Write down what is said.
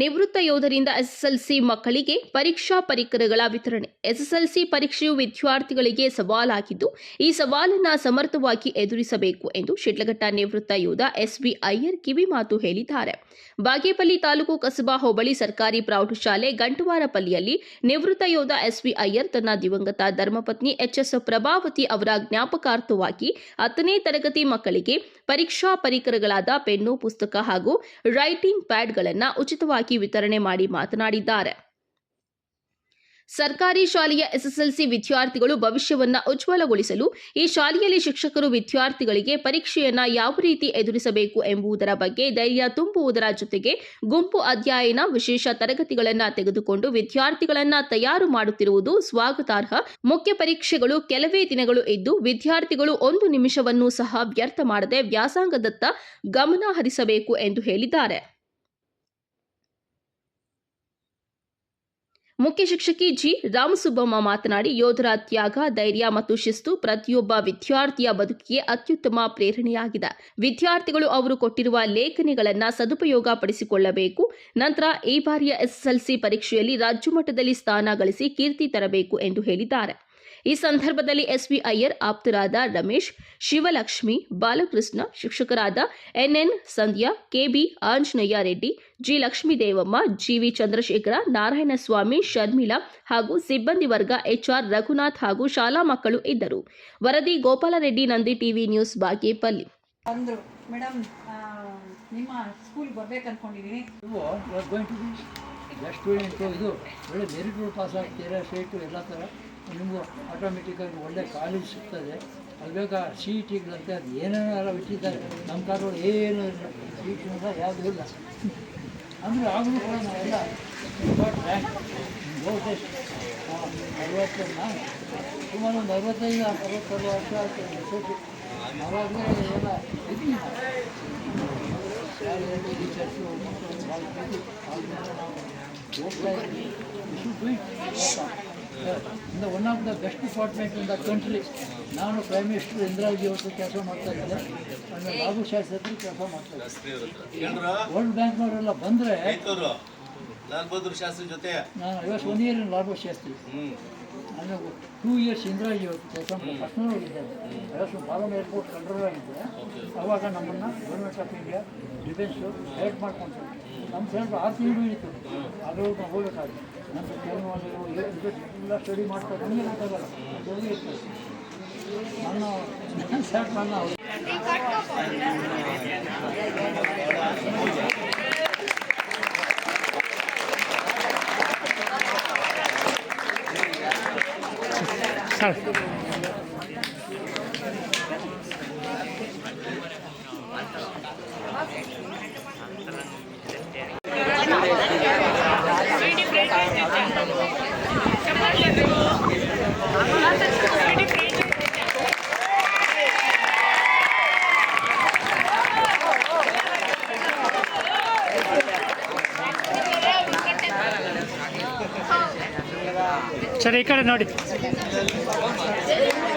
ನಿವೃತ್ತ ಯೋಧರಿಂದ ಎಸ್ಎಸ್ಎಲ್ಸಿ ಮಕ್ಕಳಿಗೆ ಪರೀಕ್ಷಾ ಪರಿಕರಗಳ ವಿತರಣೆ. ಎಸ್ಎಸ್ಎಲ್ಸಿ ಪರೀಕ್ಷೆಯು ವಿದ್ಯಾರ್ಥಿಗಳಿಗೆ ಸವಾಲಾಗಿದ್ದು, ಈ ಸವಾಲನ್ನು ಸಮರ್ಥವಾಗಿ ಎದುರಿಸಬೇಕು ಎಂದು ಶಿಡ್ಲಘಟ್ಟ ನಿವೃತ್ತ ಯೋಧ ಎಸ್ವಿ ಅಯ್ಯರ್ ಕಿವಿಮಾತು ಹೇಳಿದ್ದಾರೆ. ಬಾಗೇಪಲ್ಲಿ ತಾಲೂಕು ಕಸಬಾ ಹೋಬಳಿ ಸರ್ಕಾರಿ ಪ್ರೌಢಶಾಲೆ ಗಂಟುವಾರಪಲ್ಲಿಯಲ್ಲಿ ನಿವೃತ್ತ ಯೋಧ ಎಸ್ವಿ ಅಯ್ಯರ್ ತನ್ನ ದಿವಂಗತ ಧರ್ಮಪತ್ನಿ ಎಚ್ಎಸ್ ಪ್ರಭಾವತಿ ಅವರ ಜ್ಞಾಪಕಾರ್ಥವಾಗಿ ಹತ್ತನೇ ತರಗತಿ ಮಕ್ಕಳಿಗೆ ಪರೀಕ್ಷಾ ಪರಿಕರಗಳಾದ ಪೆನ್ನು ಪುಸ್ತಕ ಹಾಗೂ ರೈಟಿಂಗ್ ಪ್ಯಾಡ್ಗಳನ್ನು ಉಚಿತವಾಗಿ ವಿತರಣೆ ಮಾಡಿ ಮಾತನಾಡಿದ್ದಾರೆ. ಸರ್ಕಾರಿ ಶಾಲೆಯ ಎಸ್ಎಸ್ಎಲ್ಸಿ ವಿದ್ಯಾರ್ಥಿಗಳು ಭವಿಷ್ಯವನ್ನ ಉಜ್ವಲಗೊಳಿಸಲು ಈ ಶಾಲೆಯಲ್ಲಿ ಶಿಕ್ಷಕರು ವಿದ್ಯಾರ್ಥಿಗಳಿಗೆ ಪರೀಕ್ಷೆಯನ್ನ ಯಾವ ರೀತಿ ಎದುರಿಸಬೇಕು ಎಂಬುದರ ಬಗ್ಗೆ ಧೈರ್ಯ ತುಂಬುವುದರ ಜೊತೆಗೆ ಗುಂಪು ಅಧ್ಯಯನ, ವಿಶೇಷ ತರಗತಿಗಳನ್ನ ತೆಗೆದುಕೊಂಡು ವಿದ್ಯಾರ್ಥಿಗಳನ್ನ ತಯಾರು ಮಾಡುತ್ತಿರುವುದು ಸ್ವಾಗತಾರ್ಹ. ಮುಖ್ಯ ಪರೀಕ್ಷೆಗಳು ಕೆಲವೇ ದಿನಗಳು ಇದ್ದು ವಿದ್ಯಾರ್ಥಿಗಳು ಒಂದು ನಿಮಿಷವನ್ನು ಸಹ ವ್ಯರ್ಥ ಮಾಡದೆ ವ್ಯಾಸಂಗದತ್ತ ಗಮನ ಹರಿಸಬೇಕು ಎಂದು ಹೇಳಿದ್ದಾರೆ. ಮುಖ್ಯ ಶಿಕ್ಷಕಿ ಜಿ. ರಾಮಸುಬ್ಬಮ್ಮ ಮಾತನಾಡಿ, ಯೋಧರ ತ್ಯಾಗ, ಧೈರ್ಯ ಮತ್ತು ಶಿಸ್ತು ಪ್ರತಿಯೊಬ್ಬ ವಿದ್ಯಾರ್ಥಿಯ ಬದುಕಿಗೆ ಅತ್ಯುತ್ತಮ ಪ್ರೇರಣೆಯಾಗಿದೆ. ವಿದ್ಯಾರ್ಥಿಗಳು ಅವರು ಕೊಟ್ಟಿರುವ ಲೇಖನಿಗಳನ್ನು ಸದುಪಯೋಗ ಪಡಿಸಿಕೊಳ್ಳಬೇಕು ನಂತರ ಈ ಬಾರಿಯ ಎಸ್ಎಸ್ಎಲ್ಸಿ ಪರೀಕ್ಷೆಯಲ್ಲಿ ರಾಜ್ಯ ಮಟ್ಟದಲ್ಲಿ ಸ್ಥಾನ ಗಳಿಸಿ ಕೀರ್ತಿ ತರಬೇಕು ಎಂದು ಹೇಳಿದ್ದಾರೆ. ಈ ಸಂದರ್ಭದಲ್ಲಿ ಎಸ್ವಿ ಅಯ್ಯರ್ ಆಪ್ತರಾದ ರಮೇಶ್ ಶಿವಲಕ್ಷ್ಮಿ ಬಾಲಕೃಷ್ಣ ಶಿಕ್ಷಕರಾದ NN Sandhya KB Anjaneya Reddy G Lakshmidevamma GV Chandrashekara Narayanaswamy Sharmila ಹಾಗೂ ಸಿಬ್ಬಂದಿ ವರ್ಗ ಎಚ್ಆರ್ ರಘುನಾಥ್ ಹಾಗೂ ಶಾಲಾ ಮಕ್ಕಳು ಇದ್ದರು. ವರದಿ ಗೋಪಾಲರೆಡ್ಡಿ ನಂದಿ ಟಿವಿ ನ್ಯೂಸ್ ಬಾಗೇಪಲ್ಲಿ. ಅಂದರು ಮೇಡಮ್ ನಿಮ್ಮ ಸ್ಕೂಲ್ ಬರ್ಬೇಕು ಅನ್ಕೊಂಡಿದ್ದೀನಿ ಇದು ಒಳ್ಳೆ ಮೆರಿಟ್ ಪಾಸ್ ಆಗ್ತೀರಾ ಸೀಟು ಎಲ್ಲ ಥರ ನಿಮಗೂ ಆಟೋಮೆಟಿಕ್ಕಾಗಿ ಒಳ್ಳೆ ಕಾಲೇಜ್ ಸಿಗ್ತದೆ. ಅಲ್ಲಿ ಬೇಕಾ ಸಿ ಇ ಟಿಗಳಂತೆ ಅದು ಏನೇನಾರ ಬಿಟ್ಟಿದ್ದಾರೆ. ನಮ್ಮ ಕಾರ್ಗಳು ಏನು ಇಲ್ಲ. ಟಿ ಯಾವುದೂ ಇಲ್ಲ. ಅಂದರೆ ಆಗಲೂ ಕೂಡ ನಾವೆಲ್ಲ ಅರವತ್ತು ನಾನು ಸುಮಾರು ಒಂದು ಅರವತ್ತೈದು ಅರವತ್ತೆರಡು ವರ್ಷ ಆಗ್ತದೆ ಅವಾಗಲೇ ಎಲ್ಲ ಇದ್ದೀನಿ ಹೋಗ್ತಾ ಇದ್ವಿ ಇಂದ one of the best department in the country ನಾನು ಪ್ರೈಮ್ ಮಿನಿಸ್ಟರ್ ಇಂದಿರಾಜಿ ಅವರು ಕೆಲಸ ಮಾಡ್ತಾ ಇದ್ದೆ ಆಮೇಲೆ ಲಾಭು ಶಾಸ್ತ್ರಿ ಕೆಲಸ ಮಾಡ್ತಾ ಇದ್ದೆ ವರ್ಲ್ಡ್ ಬ್ಯಾಂಕ್ನವರೆಲ್ಲ ಬಂದರೆ ನಾನು ಇವತ್ತು ಒನ್ ಇಯರ್ ಲಾಭು ಶಾಸ್ತ್ರಿ ನಾನು ಟೂ ಇಯರ್ಸ್ ಇಂದಿರಾಜಿ ಹೋಗಿದ್ದೆ ಐವತ್ತು ಬಾಲಮ್ ಏರ್ಪೋರ್ಟ್ ಕಂಟ್ರೋಲ್ ಆಗಿದ್ದೆ ಅವಾಗ ನಮ್ಮನ್ನು government of India defence help ಮಾಡ್ಕೊಂಡು ನಮ್ಮ ಸ್ವಲ್ಪ ಆರು ತಿಂಗಳು ಇತ್ತು ಅದು ನಾವು ನಮ್ಮ ನನ್ನ ಕೆಲವು ಎಲ್ಲ ಸ್ಟಡಿ ಮಾಡ್ತಾ ನಮಗೆ ಗೊತ್ತಾಗಲ್ಲ ಜಲ್ದಿ ಇರ್ತದೆ ನನ್ನ ಸೆಟ್ ನನ್ನ ಸರ್ ಈ ಕಡೆ ನೋಡಿ. 감사합니다.